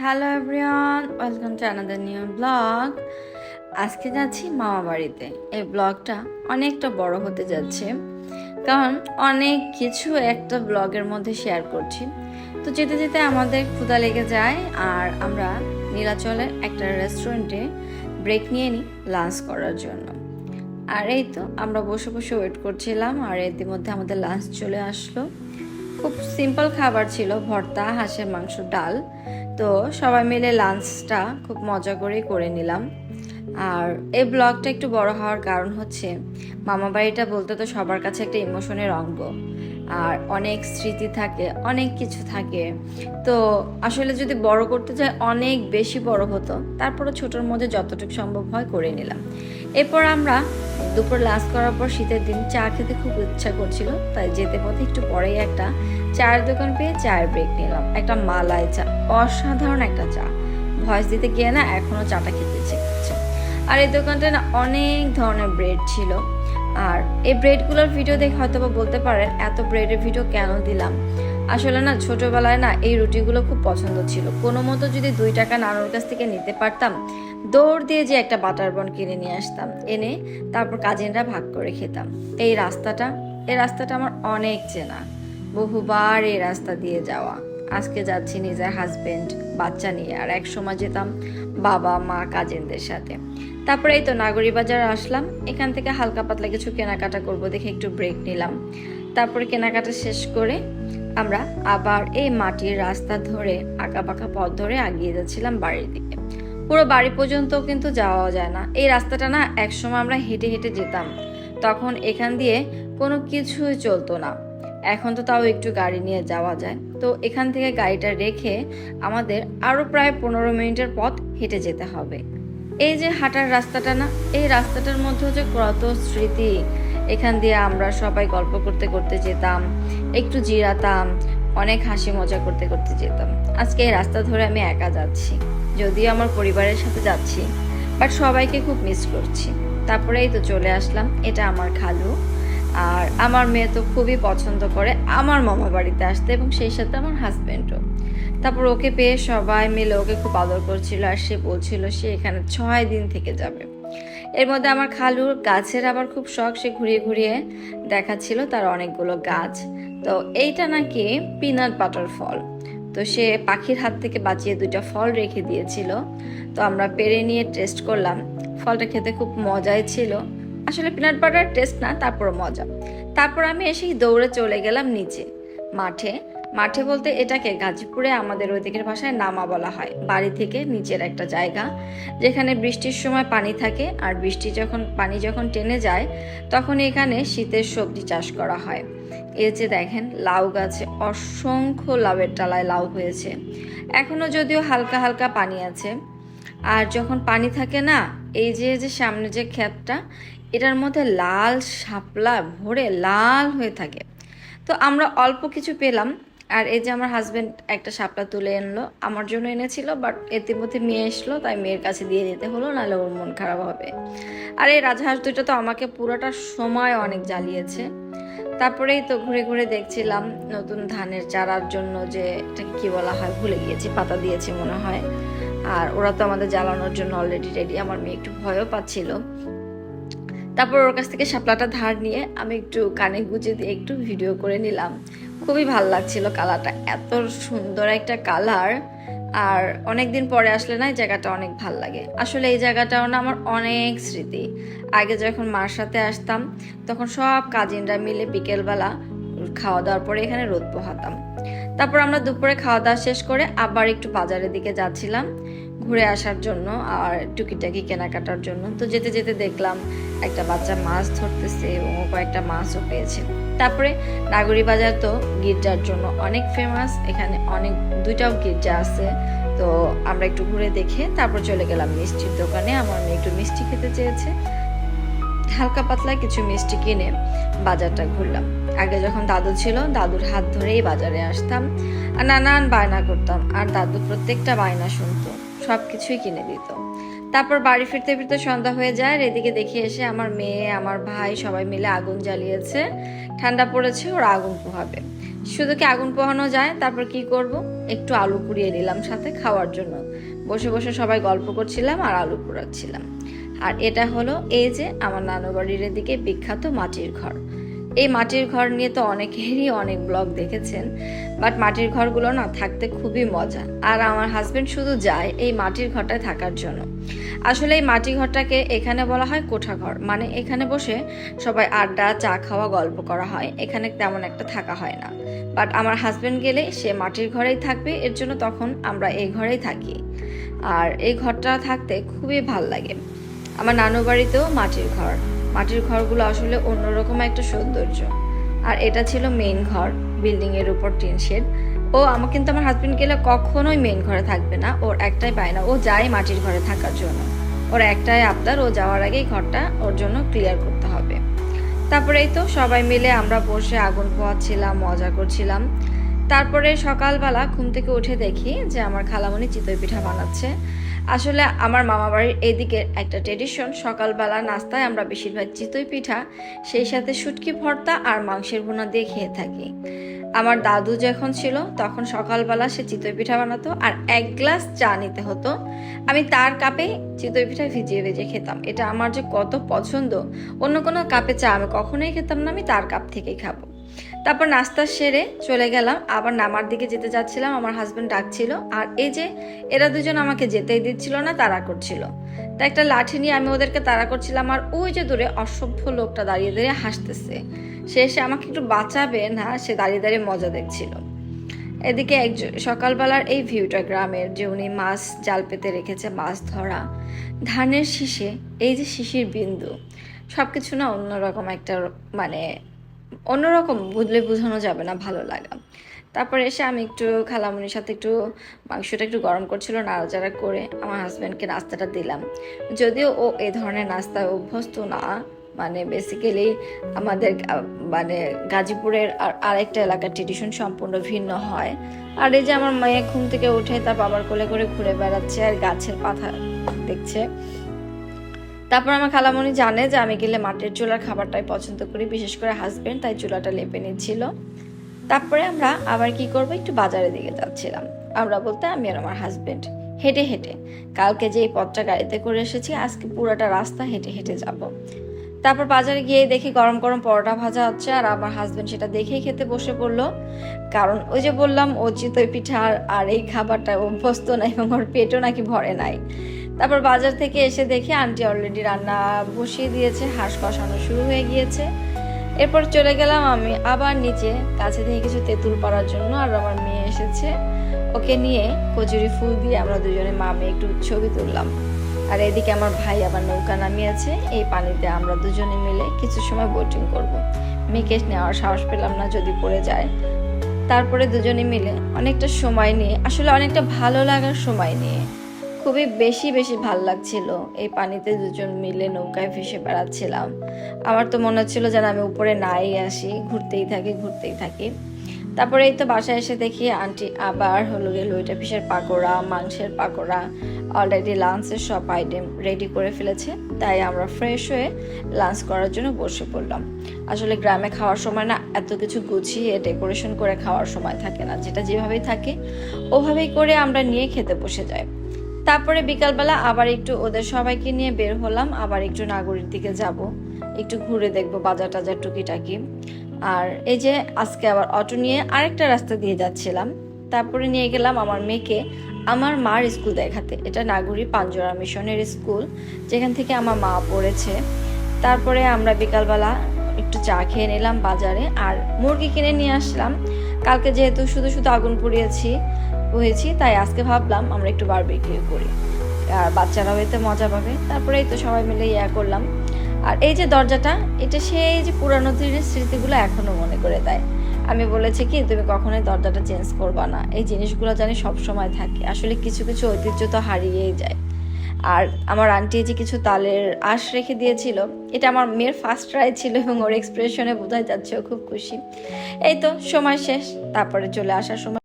Hello everyone, welcome to another new blog. আজকে যাচ্ছি মামা বাড়িতে। এই ব্লগটা অনেকটা বড় হতে যাচ্ছে, কারণ অনেক কিছু একটা ব্লগের মধ্যে শেয়ার করছি। তো যেতে যেতে আমাদের ক্ষুধা লেগে যায়, আর আমরা নীলাচলের একটা রেস্টুরেন্টে ব্রেক নিয়ে নিই লাঞ্চ করার জন্য। আর এই তো, আমরা বসে বসে ওয়েট করছিলাম, আর ইতিমধ্যে আমাদের লাঞ্চ চলে আসলো। খুব সিম্পল খাবার ছিল, ভর্তা, হাঁসের মাংস, ডাল। তো সবাই মিলে লাঞ্চটা খুব মজা করেই করে নিলাম। আর এই ব্লগটা একটু বড় হওয়ার কারণ হচ্ছে মামা বাড়িটা বলতে তো সবার কাছে একটা ইমোশনের অঙ্গ। আর অনেক স্মৃতি থাকে, অনেক কিছু থাকে। তো আসলে যদি বড় করতে যায় অনেক বেশি বড় হতো। তারপরে ছোটোর মধ্যে যতটুকু সম্ভব হয় করে নিলাম। এরপর আমরা দুপুর লাঞ্চ করার পর শীতের দিন চা খেতে খুব ইচ্ছা করছিল, তাই যেতে পথে একটু পরেই একটা চায়ের দোকান পেয়ে চায়ের ব্রেক নিলাম। একটা মালাই চা, অসাধারণ একটা চা। ভয়েস দিতে গিয়ে না এখনও চাটা খেতে ইচ্ছে আর এই দোকানটা না অনেক ধরনের ব্রেড ছিল। আর এই ব্রেডগুলোর ভিডিও দেখে হয়তো বা বলতে পারেন, এত ব্রেডের ভিডিও কেন দিলাম? আসলে না, ছোটবেলায় না এই রুটিগুলো খুব পছন্দ ছিল। কোনো মতো যদি দুই টাকা নানুর কাছ থেকে নিতে পারতাম, দৌড় দিয়ে যে একটা বাটার বন কিনে নিয়ে আসতাম, এনে তারপর কাজিনরা ভাগ করে খেতাম। এই রাস্তাটা এই রাস্তাটা আমার অনেক চেনা। বহুবার এই রাস্তা দিয়ে যাওয়া। আজকে যাচ্ছি নিজের হাজব্যান্ড বাচ্চা নিয়ে, আর এক সময় যেতাম বাবা, মা কাজিনদের সাথে। তারপরে এই তো নাগরী বাজার আসলাম। এখান থেকে হালকা পাতলা কিছু কেনাকাটা করব দেখে একটু ব্রেক নিলাম। তারপরে কেনাকাটা শেষ করে আমরা আবার এই মাটির রাস্তা ধরে আঁকা পাকা পথ ধরে আগিয়ে যাচ্ছিলাম বাড়ির দিকে। পুরো বাড়ি পর্যন্ত কিন্তু যাওয়া যায় না। এই রাস্তাটা না, একসময় আমরা হেঁটে হেঁটে যেতাম। তখন এখান দিয়ে কোনো কিছুই চলতো না। এখন তো তাও একটু গাড়ি নিয়ে যাওয়া যায়। তো এখান থেকে গাড়িটা রেখে আমাদের আরও প্রায় পনেরো মিনিটের পথ হেঁটে যেতে হবে। এই যে হাঁটার রাস্তাটা না, এই রাস্তাটার মধ্যে হচ্ছে কত স্মৃতি, এখান দিয়ে আমরা সবাই গল্প করতে করতে যেতাম, একটু জিরাতাম, অনেক হাসি মজা করতে করতে যেতাম। আজকে এই রাস্তা ধরে আমি একা যাচ্ছি, যদিও আমার পরিবারের সাথে যাচ্ছি বাট সবাইকে খুব মিস করছি। তারপরেই তো চলে আসলাম, এটা আমার খালু। আর আমার মেয়ে তো খুবই পছন্দ করে আমার মামা বাড়িতে আসতে এবং সেই সাথে আমার হাজব্যান্ডও তারপর ওকে পেয়ে সবাই মিলে ওকে খুব আদর করছিল আর সে বলছিল সে এখানে ছয় দিন থেকে যাবে। এর মধ্যে আমার খালুর গাছের আবার খুব শখ, সে ঘুরিয়ে ঘুরিয়ে দেখাচ্ছিল তার অনেকগুলো গাছ। তো এইটা নাকি পিনাট বাটার ফল। তো সে পাখির হাত থেকে বাঁচিয়ে দুইটা ফল রেখে দিয়েছিল। তো আমরা পেরে নিয়ে টেস্ট করলাম। ফলটা খেতে খুব মজাই ছিল। আসলে পিনাট বাটার টেস্ট না তারপর মজা। তারপর আমি এসেই দৌড়ে চলে গেলাম নিচে। মাঠে মাঠে বলতে এটাকে গাজীপুরে আমাদের ওই দিকের ভাষায় নামা বলা হয়। বাড়ি থেকে নিচের একটা জায়গা, যেখানে বৃষ্টির সময় পানি থাকে আর বৃষ্টি যখন, পানি যখন টেনে যায়, তখন এখানে শীতের সবজি চাষ করা হয়। এই যে দেখেন, লাউ গাছে অসংখ্য লাউয়ের টালায় লাউ হয়েছে। এখনও যদিও হালকা হালকা পানি আছে আর যখন পানি থাকে না, এই যে যে সামনে যে ক্ষেতটা, এটার মধ্যে লাল শাপলা ভরে লাল হয়ে থাকে। তো আমরা অল্প কিছু পেলাম, আর এই যে আমার হাজব্যান্ড একটা শাপলা তুলে এনলো, আমার জন্য এনেছিল বাট ইতিমধ্যে মেয়ে এসলো, তাই মেয়ের কাছে দিয়ে দিতে হলো, নাহলে ওর মন খারাপ হবে। আর এই রাজহাঁস দুটো তো আমাকে পুরোটা সময় অনেক জ্বালিয়েছে। তারপরেই তো ঘুরে ঘুরে দেখছিলাম, নতুন ধানের চারার জন্য যে, এটাকে কি বলা হয়, ভুলে গিয়েছি, পাতা দিয়েছি মনে হয়। আর ওরা তো আমাদের জ্বালানোর জন্য অলরেডি রেডি আমার মেয়ে একটু ভয়ও পাচ্ছিল। তারপর ওর কাছ থেকে শাপলাটা ধার নিয়ে আমি একটু কানে গুজে দিয়ে একটু ভিডিও করে নিলাম। খুবই ভালো লাগছিল কালারটা, এত সুন্দর একটা কালার। আর অনেক দিন পরে আসলে না, এই জায়গাটা অনেক ভালো লাগে। আসলে এই জায়গাটাও না আমার অনেক স্মৃতি। আগে যখন মার সাথে আসতাম, তখন সব কাজিনরা মিলে বিকেলবেলা খাওয়া দাওয়ার পরে এখানে রোদ পোহাতাম। তারপর আমরা দুপুরে খাওয়া দাওয়া শেষ করে আবার একটু বাজারের দিকে যাচ্ছিলাম ঘুরে আসার জন্য আর টুকিটাকি কেনাকাটার জন্য। তো যেতে যেতে দেখলাম একটা বাচ্চা মাছ ধরতেছে এবং কয়েকটা মাছও পেয়েছে। তারপরে নাগরী বাজার তো গির্জার জন্য অনেক ফেমাস এখানে অনেক, দুইটাও গির্জা আছে। তো আমরা একটু ঘুরে দেখে তারপর চলে গেলাম মিষ্টির দোকানে। আমার মেয়ে একটু মিষ্টি খেতে চেয়েছে। হালকা পাতলা কিছু মিষ্টি কিনে বাজারটা ঘুরলাম। আগে যখন দাদু ছিল, দাদুর হাত ধরেই বাজারে আসতাম আর নানান বায়না করতাম আর দাদু প্রত্যেকটা বায়না শুনতো সব কিছুই কিনে দিত। তারপর বাড়ি ফিরতে ফিরতে সন্ধ্যা হয়ে যায় আর এদিকে দেখে এসে আমার মেয়ে, আমার ভাই সবাই মিলে আগুন জ্বালিয়েছে। ঠান্ডা পড়েছে, ওরা আগুন পোহাবে। শুধু কি আগুন পোহানো যায়? তারপর কি করব? একটু আলু পুড়িয়ে নিলাম সাথে খাওয়ার জন্য। বসে বসে সবাই গল্প করছিলাম আর আলু পোড়াচ্ছিলাম। আর এটা হলো এই যে আমার নানু বাড়ির এদিকে বিখ্যাত মাটির ঘর। এই মাটির ঘর নিয়ে তো অনেকেরই অনেক ব্লগ দেখেছেন, বাট মাটির ঘরগুলো না থাকতে খুবই মজা। আর আমার হাজবেন্ড শুধু যায় এই মাটির ঘরটায় থাকার জন্য। আসলে এই মাটি ঘরটাকে এখানে বলা হয় কোঠাঘর মানে এখানে বসে সবাই আড্ডা, চা খাওয়া, গল্প করা হয়। এখানে তেমন একটা থাকা হয় না। বাট আমার হাজবেন্ড গেলে সে মাটির ঘরেই থাকবে, এর জন্য তখন আমরা এই ঘরেই থাকি। আর এই ঘরটা থাকতে খুবই ভালো লাগে। আমার নানু বাড়িতেও মাটির ঘর। মাটির ঘরগুলো আসলে অন্যরকম একটা সৌন্দর্য। আর এটা ছিল মেইন ঘর বিল্ডিং এর উপর টিন শেড। ও আমার কিন্তু আমার হাজবেন্ড গেলে কখনোই মেইন ঘরে থাকবে না। ওর একটাই পায় না ও যায় মাটির ঘরে থাকার জন্য। ওর একটাই আবদার, ও যাওয়ার আগেই ঘরটা ওর জন্য ক্লিয়ার করতে হবে। তারপরে এই তো সবাই মিলে আমরা বসে আগুন পোয়াচ্ছিলাম মজা করছিলাম। তারপরে সকালবেলা ঘুম থেকে উঠে দেখি যে আমার খালামণি চিতই পিঠা বানাচ্ছে। আসলে আমার মামা বাড়ির এদিকে একটা ট্রেডিশন সকালবেলা নাস্তায় আমরা বেশিরভাগ চিতই পিঠা, সেই সাথে শুটকি ভর্তা আর মাংসের ভুনা দিয়ে খেয়ে থাকি। আমার দাদু যখন ছিল, তখন সকালবেলা সে চিতই পিঠা বানাতো আর এক গ্লাস চা নিতে হতো। আমি তার কাপে চিতই পিঠা ভিজিয়ে ভিজিয়ে খেতাম। এটা আমার যে কত পছন্দ, অন্য কোনো কাপে চা আমি কখনোই খেতাম না, আমি তার কাপ থেকেই খাব। তারপর নাস্তা সেরে চলে গেলাম। আবার নামার দিকে যেতে যাচ্ছিলাম, আমার হাজব্যান্ড ডাকছিল। আর এই যে, এরা দুজন আমাকে যেতেই দিচ্ছিল না, তাড়া করছিল। তা একটা লাঠি নিয়ে আমি ওদেরকে তাড়া করছিলাম, আর ওই যে দূরে অসভ্য লোকটা দাঁড়িয়ে দাঁড়িয়ে হাসতেছে। সে এসে আমাকে একটু বাঁচাবে না, সে দাঁড়িয়ে দাঁড়িয়ে মজা দেখছিল। এদিকে একজন সকালবেলার এই ভিউটা গ্রামের, যে উনি মাছ জাল পেতে রেখেছে, মাছ ধরা। ধানের শীষে, এই যে শিশির বিন্দু সব কিছু না অন্যরকম একটা মানে অন্যরকম বুঝলে বোঝানো যাবে না, ভালো লাগা। তারপরে এসে আমি একটু খালামুনির সাথে একটু মাংসটা একটু গরম করছিল নাড়া নাড়াচাড়া করে আমার হাজব্যান্ডকে নাস্তাটা দিলাম। যদিও ও এ ধরনের নাস্তায় অভ্যস্ত না মানে বেসিক্যালি আমাদের মানে গাজীপুরের আর আরেকটা এলাকার ট্রেডিশন সম্পূর্ণ ভিন্ন হয়। আর এই যে আমার মেয়ে ঘুম থেকে উঠে তার বাবার কোলে করে ঘুরে বেড়াচ্ছে আর গাছের পাতা দেখছে। তারপর আমার খালামণি জানে যে আমি গেলে মাটির চুলার খাবারটাই পছন্দ করি, বিশেষ করে হাজবেন্ড তাই চুলাটা লেপে নিচ্ছিল। তারপরে আমরা আবার কি করব, একটু বাজারের দিকে যাচ্ছিলাম। আমরা বলতে আমি আর আমার হাজবেন্ড হেঁটে হেঁটে। কালকে যে এই পথটা গাড়িতে করে এসেছি, আজকে পুরোটা রাস্তা হেঁটে হেঁটে যাব। তারপর বাজারে গিয়ে দেখি গরম গরম পরোটা ভাজা হচ্ছে, আর আমার হাজবেন্ড সেটা দেখেই খেতে বসে পড়ল। কারণ ওই যে বললাম ও চিতই পিঠা আর- আর এই খাবারটা অভ্যস্ত না এবং ওর পেটও নাকি ভরে নাই। তারপর বাজার থেকে এসে দেখি আন্টি অলরেডি রান্না বসিয়ে দিয়েছে, হাঁস কষানো শুরু হয়ে গিয়েছে। এরপর চলে গেলাম আমি আবার নিচে, কাছে থেকে কিছু তেঁতুল পাড়ার জন্য, আর আমার মেয়ে এসেছে। ওকে নিয়ে কচুরি ফুল দিয়ে আমরা দুজনে মা মেয়ে একটু ছবি তুললাম। আর এদিকে আমার ভাই আবার নৌকা নামিয়েছে, এই পানিতে আমরা দুজনে মিলে কিছু সময় বোটিং করব। মেয়েকে নেওয়ার সাহস পেলাম না, যদি পড়ে যায়। তারপরে দুজনে মিলে অনেকটা সময় নিয়ে, আসলে অনেকটা ভালো লাগার সময় নিয়ে খুবই বেশি বেশি ভালো লাগছিল। এই পানিতে দুজন মিলে নৌকায় ভেসে বেড়াচ্ছিলাম। আমার তো মনে হচ্ছিল যেন আমি উপরে নাই আসি, ঘুরতেই থাকি ঘুরতেই থাকি। তারপরে এই তো বাসায় এসে দেখি আন্টি আবার হলো গিয়ে লইটা ফিশের পাকোড়া, মাংসের পাকোড়া অলরেডি লাঞ্চের সব আইটেম রেডি করে ফেলেছে। তাই আমরা ফ্রেশ হয়ে লাঞ্চ করার জন্য বসে পড়লাম। আসলে গ্রামে খাওয়ার সময় না এত কিছু গুছিয়ে ডেকোরেশন করে খাওয়ার সময় থাকে না। যেটা যেভাবেই থাকে, ওভাবেই করে আমরা নিয়ে খেতে বসে যাই। তারপরে বিকালবেলা আবার একটু ওদের সবাইকে নিয়ে বের হলাম, আবার একটু নাগরির দিকে যাব। একটু ঘুরে দেখব বাজার টাজার টুকিটাকি। আর এই যে আজকে আবার অটো নিয়ে আরেকটা রাস্তা দিয়ে যাচ্ছিলাম। তারপরে নিয়ে গেলাম আমার মেয়েকে আমার মার স্কুল দেখাতে। এটা নাগরী পাঞ্জরা মিশনের স্কুল, যেখান থেকে আমার মা পড়েছে। তারপরে আমরা বিকালবেলা একটু চা খেয়ে নিলাম বাজারে। আর মুরগি কিনে নিয়ে আসলাম। কালকে যেহেতু শুধু শুধু আগুন পুড়িয়েছি হয়েছি, তাই আজকে ভাবলাম আমরা একটু বারবিকিউ করি। আর বাচ্চারাও এতে মজা পাবে। তারপরে তো সবাই মিলে ইয়া করলাম। আর এই যে দরজাটা, এটা সেই যে পুরানো দিনের স্মৃতিগুলো এখনও মনে করে দেয়। আমি বলেছি কি, তুমি কখনোই দরজাটা চেঞ্জ করবা না। এই জিনিসগুলো জানি সব সময় থাকে। আসলে কিছু কিছু ঐতিহ্য তো হারিয়েই যায়। আর আমার আন্টি যে কিছু তালের আশ রেখে দিয়েছিল, এটা আমার মেয়ের ফার্স্ট ট্রাই ছিল এবং ওর এক্সপ্রেশনে বোঝাই যাচ্ছে, ও খুব খুশি। এই তো, সময় শেষ। তারপরে চলে আসার সময়